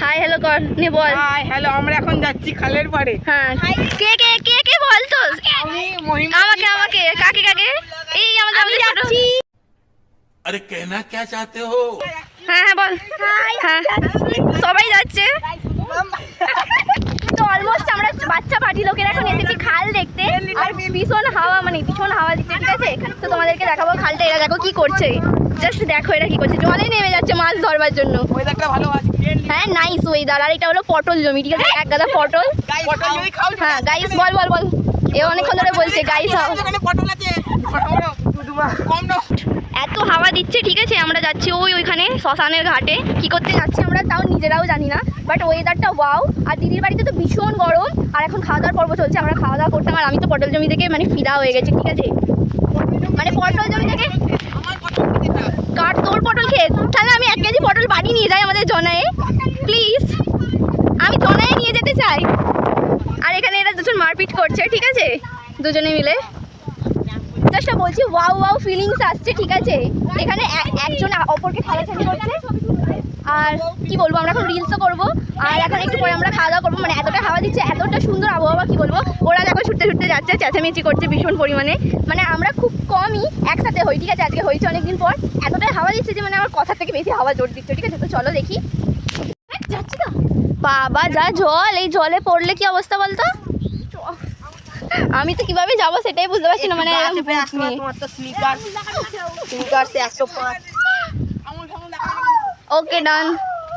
Hi hello কর নে বল। Hi hello আমরা এখন যাচ্ছি খালের পাড়ে। হ্যাঁ। কে কে কে কে আমি আমাকে আমাকে কাকে কাকে? এই আমাদের আমি যাচ্ছি। আরে কেনা কে চাইতে হো? হ্যাঁ হ্যাঁ বল। হ্যাঁ। সবাই যাচ্ছে। তো অলমোস্ট আমরা বাচ্চা পার্টি লোকের এখন এসেছি খাল দেখতে। আর ভীষণ হাওয়া মানে ভীষণ হাওয়া দিচ্ছে ঠিক আছে? তো তোমাদেরকে দেখাবো খালটা এরা দেখো কি করছে। জাস্ট দেখো এরা কি করছে। জলে নেমে যাচ্ছে মাছ ধরবার জন্য। ওয়েদারটা ভালো হ্যাঁ নাইস ওয়েদার আর এটা হলো পটল জমি ঠিক আছে? এক গাদা পটল। পটল যদি খাও হ্যাঁ গাইস বল বল বল। এ অনেকক্ষণ ধরে বলছে গাইস এখানে পটল আছে। কম এত হাওয়া দিচ্ছে ঠিক আছে? আমরা যাচ্ছি ওই ওইখানে শ্মশানের ঘাটে। কি করতে যাচ্ছি আমরা তাও নিজেরাও জানি না বাট ওয়েদারটা ওয়াও আর দিদির বাড়িতে তো ভীষণ গরম আর এখন খাওয়া দাওয়ার পর্ব চলছে আমরা খাওয়া দাওয়া করতাম আর আমি তো পটল জমি থেকে মানে ফিদা হয়ে গেছি ঠিক আছে? মানে পটল জমি থেকে খেতে দাও কাট তোর পটল খেয়ে পটল বাড়ি নিয়ে যাই আমাদের জনায়ে। প্লিজ আমি জনায়ে নিয়ে যেতে চাই। আর এখানে এরা দুজন মারপিট করছে, ঠিক আছে? দুজনে মিলে। জাস্ট বলছি ওয়াও ওয়াও ফিলিংস আসছে, ঠিক আছে? এখানে একজন অপরকে খেলাছাড়ি করছে। আর কি বলব, আমরা এখন রিলসও করব। আর এখন একটু পরে আমরা খাওয়া দাওয়া করব। মানে এতটা হাওয়া দিচ্ছে, এতটা সুন্দর আবহাওয়া, কি বলব? ওরা দেখো ছুটতে ছুটতে যাচ্ছে, চেঁচামেচি করছে ভীষণ পরিমাণে। মানে আমরা খুব কমই একসাথে হই ঠিক আছে? আজকে হয়েছে অনেকদিন পর। এতটাই হাওয়া দিচ্ছে যে মানে আমার কথার থেকে বেশি হাওয়া জোর দিচ্ছে ঠিক আছে? তো চলো দেখি। যাচ্ছি তো। বাবা যা জল এই জলে পড়লে কি অবস্থা বলতো? আমি তো কীভাবে যাব সেটাই বুঝতে পারছি না মানে। ওকে ডান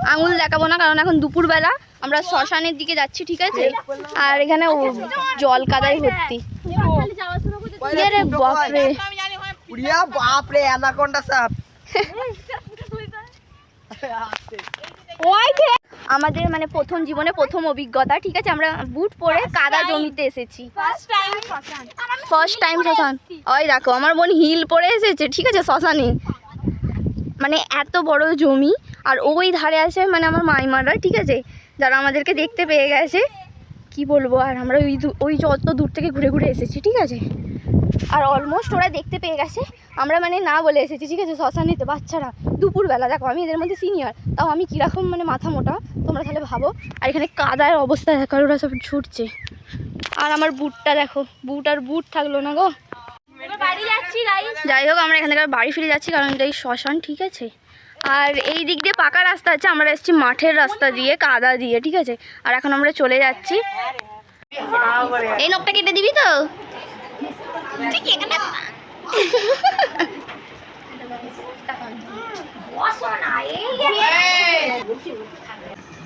আঙুল দেখাবো না কারণ এখন দুপুরবেলা। আমরা শ্মশানের দিকে যাচ্ছি ঠিক আছে? আর এখানে ও- জল কাদায় ভর্তি। রে বাপরে। উড়িয়া বাপ রে অ্যানাকোন্ডা সাপ। আমাদের মানে প্রথম জীবনে প্রথম অভিজ্ঞতা ঠিক আছে? আমরা বুট পরে কাদা জমিতে এসেছি। ফার্স্ট টাইম শ্মশান। ওই দেখো আমার বোন হিল পরে এসেছে ঠিক আছে শ্মশানে। মানে এত বড় জমি আর ওই ধারে আছে মানে আমার মাইমারা ঠিক আছে? যারা আমাদেরকে দেখতে পেয়ে গেছে। কি বলব আর আমরা ওই ওই যত দূর থেকে ঘুরে ঘুরে এসেছি ঠিক আছে? আর অলমোস্ট ওরা দেখতে পেয়ে গেছে। আমরা মানে না বলে এসেছি, ঠিক আছে শ্মশানেতে বাচ্চারা, দুপুরবেলা, দেখো, আমি এদের মধ্যে সিনিয়র তাও আমি কীরকম মানে মাথা মোটা, তোমরা তাহলে ভাবো। আর এখানে কাদার অবস্থা দেখো ওরা সব ছুটছে আর আমার বুটটা, দেখো, বুট আর বুট থাকল না গো। যাই হোক, আমরা এখান থেকে বাড়ি ফিরে যাচ্ছি, কারণ এটাই শ্মশান, ঠিক আছে? আর এই দিক দিয়ে পাকা রাস্তা আছে, আমরা এসেছি মাঠের রাস্তা দিয়ে, কাদা দিয়ে, ঠিক আছে? আর এখন আমরা চলে যাচ্ছি। এই নখটা কেটে দিবি তো? 这气个哪样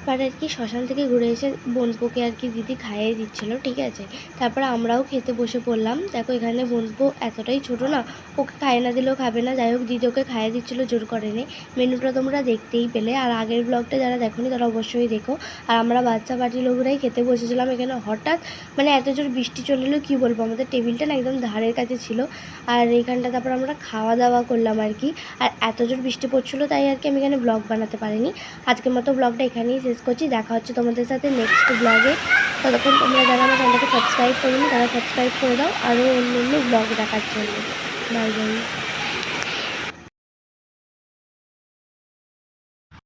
এবার আর কি শ্মশান থেকে ঘুরে এসে বোনপোকে আর কি দিদি খাইয়ে দিচ্ছিল, ঠিক আছে? তারপরে আমরাও খেতে বসে পড়লাম। দেখো, এখানে বোনপো এতটাই ছোট না, ওকে খাইয়ে না দিলেও খাবে না। যাই হোক, দিদি ওকে খাইয়ে দিচ্ছিল, জোর করে নে মেনুটা তোমরা দেখতেই পেলে। আর আগের ব্লগটা যারা দেখোনি, তারা অবশ্যই দেখো। আর আমরা বাচ্চা পার্টি লোকরাই খেতে বসেছিলাম এখানে। হঠাৎ মানে এত জোর বৃষ্টি চলে এলো, কী বলব? আমাদের টেবিলটা না একদম ধারের কাছে ছিল। আর এইখানটা তারপর আমরা খাওয়া দাওয়া করলাম আর কি। আর এত জোর বৃষ্টি পড়ছিলো, তাই আর কি আমি এখানে ব্লগ বানাতে পারিনি। আজকের মতো ব্লগটা এখানেই শেষ করছি। দেখা হচ্ছে তোমাদের সাথে নেক্সট ব্লগে ততক্ষণ তোমরা যারা আমার চ্যানেলকে সাবস্ক্রাইব করুন, তারা সাবস্ক্রাইব করে দাও। আরও অন্য অন্য ব্লগ দেখার জন্য। Bye bye